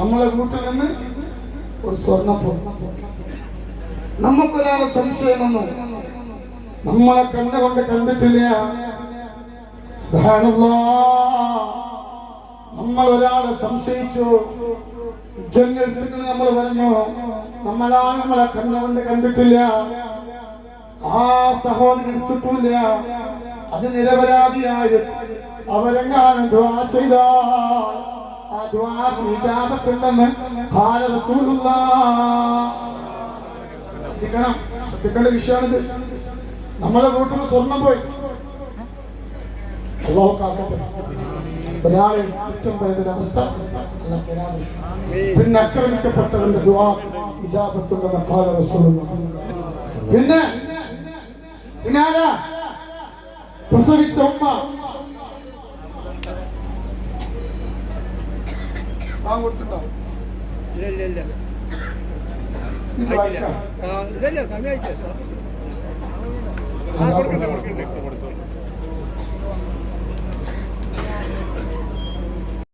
നമ്മളെ വീട്ടിൽ നിന്ന് ഒരു സ്വർണപ്പൂ നമുക്കൊരാളെ സംശയം വന്നു. നമ്മളെ കണ്ണുകൊണ്ട് കണ്ടിട്ടില്ല. നമ്മൾ ഒരാളെ സംശയിച്ചു. നമ്മൾ പറഞ്ഞു നമ്മളാ നമ്മളെ കണ്ണുകൊണ്ട് കണ്ടിട്ടില്ല. ആ സഹോദരൻ എടുത്തിട്ടില്ല. അത് നിരപരാധിയായി അവരെങ്ങാനും ചെയ്താ ഇജാബത്തുണ്ടെന്ന് ഖാല ശ്രദ്ധിക്കണം ശ്രദ്ധിക്കേണ്ട വിഷയമാണിത്. നമ്മളെ വീട്ടിൽ സ്വർണം പോയി. അള്ളാഹു കാക്കട്ടെ. ഒരാളെ കുറ്റം പറയുന്ന ഒരു അവസ്ഥ. പിന്നെ ആക്രമിക്കപ്പെട്ടവന്റെ ദുആ ഇജാബത്തുണ്ടെന്ന് ഖാല പിന്നെ പിന്നെ ആരാ? പ്രസവിച്ച ഉമ്മ. ആ കൊടുത്തിട്ടുണ്ടോ ഇല്ല ഇല്ല ഇല്ല. സമയം കൊടുക്കണ്ട കൊടുക്കണ്ട.